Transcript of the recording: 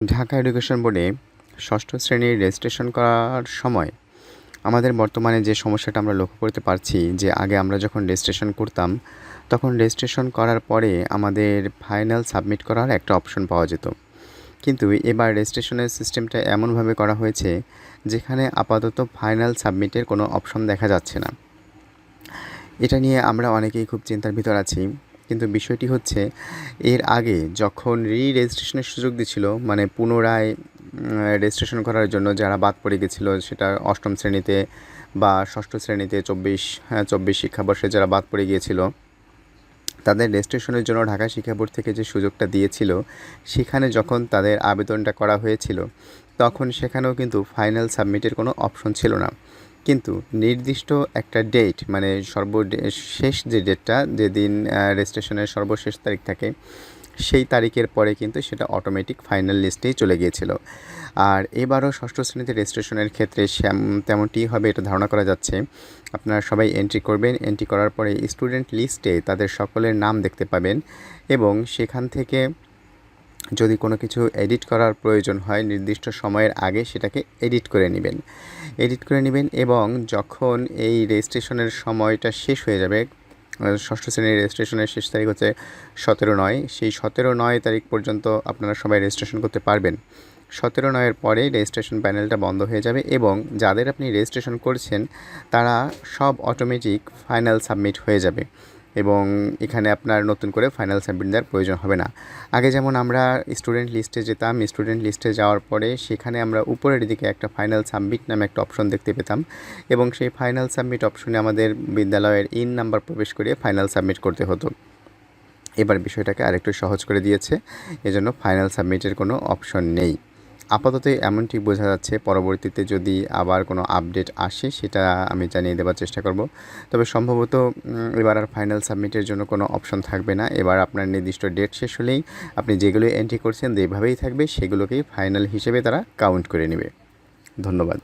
Dhaka education বোর্ডে ষষ্ঠ শ্রেণির রেজিস্ট্রেশন করার সময় আমাদের বর্তমানে যে সমস্যাটা আমরা লক্ষ্য করতে পারছি, যে আগে আমরা যখন রেজিস্ট্রেশন করতাম, তখন রেজিস্ট্রেশন করার পরে আমাদের ফাইনাল সাবমিট করার একটা অপশন পাওয়া যেত। কিন্তু এবার রেজিস্ট্রেশনের সিস্টেমটা এমনভাবে করা হয়েছে, যেখানে আপাতত ফাইনাল সাবমিটের কোনো অপশন দেখা যাচ্ছে না। এটা নিয়ে আমরা অনেকেই খুব চিন্তার ভিতর আছি। কিন্তু বিষয়টি হচ্ছে, এর আগে যখন রি রেজিস্ট্রেশনের সুযোগ দিছিল মানে পুনরায় রেজিস্ট্রেশন করার জন্য যারা বাদ পড়ে গেছিল, সেটা অষ্টম শ্রেণীতে বা ষষ্ঠ শ্রেণীতে চব্বিশ হ্যাঁ চব্বিশ শিক্ষাবর্ষে যারা বাদ পড়ে গিয়েছিল, তাদের রেজিস্ট্রেশনের জন্য ঢাকা শিক্ষা বোর্ড থেকে যে সুযোগটা দিয়েছিল, সেখানে যখন তাদের আবেদনটা করা হয়েছিল, তখন সেখানেও কিন্তু ফাইনাল সাবমিটের কোনো অপশন ছিল না। কিন্তু নির্দিষ্ট একটা ডেট মানে সর্ব শেষ যে ডেটটা যেদিন রেজিস্ট্রেশনের সর্বশেষ তারিখ থাকে, সেই তারিখের পরে কিন্তু সেটা অটোমেটিক ফাইনাল লিস্টেই চলে গিয়েছিল। আর এবারও ষষ্ঠ শ্রেণীতে রেজিস্ট্রেশনের ক্ষেত্রে তেমনটি হবে, এটা ধারণা করা যাচ্ছে। আপনারা সবাই এন্ট্রি করবেন এন্ট্রি করার পরে স্টুডেন্ট লিস্টে তাদের সকলের নাম দেখতে পাবেন এবং সেখান থেকে যদি কোনো কিছু এডিট করার প্রয়োজন হয় নির্দিষ্ট সময়ের আগে সেটাকে এডিট করে নেবেন। এডিট করে নেবেন এবং যখন এই রেজিস্ট্রেশনের সময়টা শেষ হয়ে যাবে ষষ্ঠ শ্রেণির রেজিস্ট্রেশনের শেষ তারিখ হচ্ছে সতেরো নয়, সেই সতেরো নয় তারিখ পর্যন্ত আপনারা সবাই রেজিস্ট্রেশন করতে পারবেন। সতেরো নয়ের পরে রেজিস্ট্রেশন প্যানেলটা বন্ধ হয়ে যাবে এবং যাদের আপনি রেজিস্ট্রেশন করছেন, তারা সব অটোমেটিক ফাইনাল সাবমিট হয়ে যাবে। এবং এখানে আপনার নতুন করে ফাইনাল সাবমিট দেওয়ার প্রয়োজন হবে না। আগে যেমন আমরা স্টুডেন্ট লিস্টে যেতাম স্টুডেন্ট লিস্টে যাওয়ার পরে সেখানে আমরা উপরের দিকে একটা ফাইনাল সাবমিট নামে একটা অপশন দেখতে পেতাম এবং সেই ফাইনাল সাবমিট অপশনে আমাদের বিদ্যালয়ের ইন নাম্বার প্রবেশ করিয়ে ফাইনাল সাবমিট করতে হতো। এবার বিষয়টাকে আরেকটু সহজ করে দিয়েছে, এজন্য ফাইনাল সাবমিটের কোনো অপশন নেই। আপাতত এমনটি বোঝা যাচ্ছে, পরবর্তীতে যদি আবার কোনো আপডেট আসে, সেটা আমি জানিয়ে দেওয়ার চেষ্টা করব। তবে সম্ভবত এবার আর ফাইনাল সাবমিটের জন্য কোনো অপশন থাকবে না। এবার আপনার নির্দিষ্ট ডেট শেষ হলেই আপনি যেগুলো এন্ট্রি করছেন, যেভাবেই থাকবে, সেগুলোকেই ফাইনাল হিসেবে তারা কাউন্ট করে নেবে। ধন্যবাদ।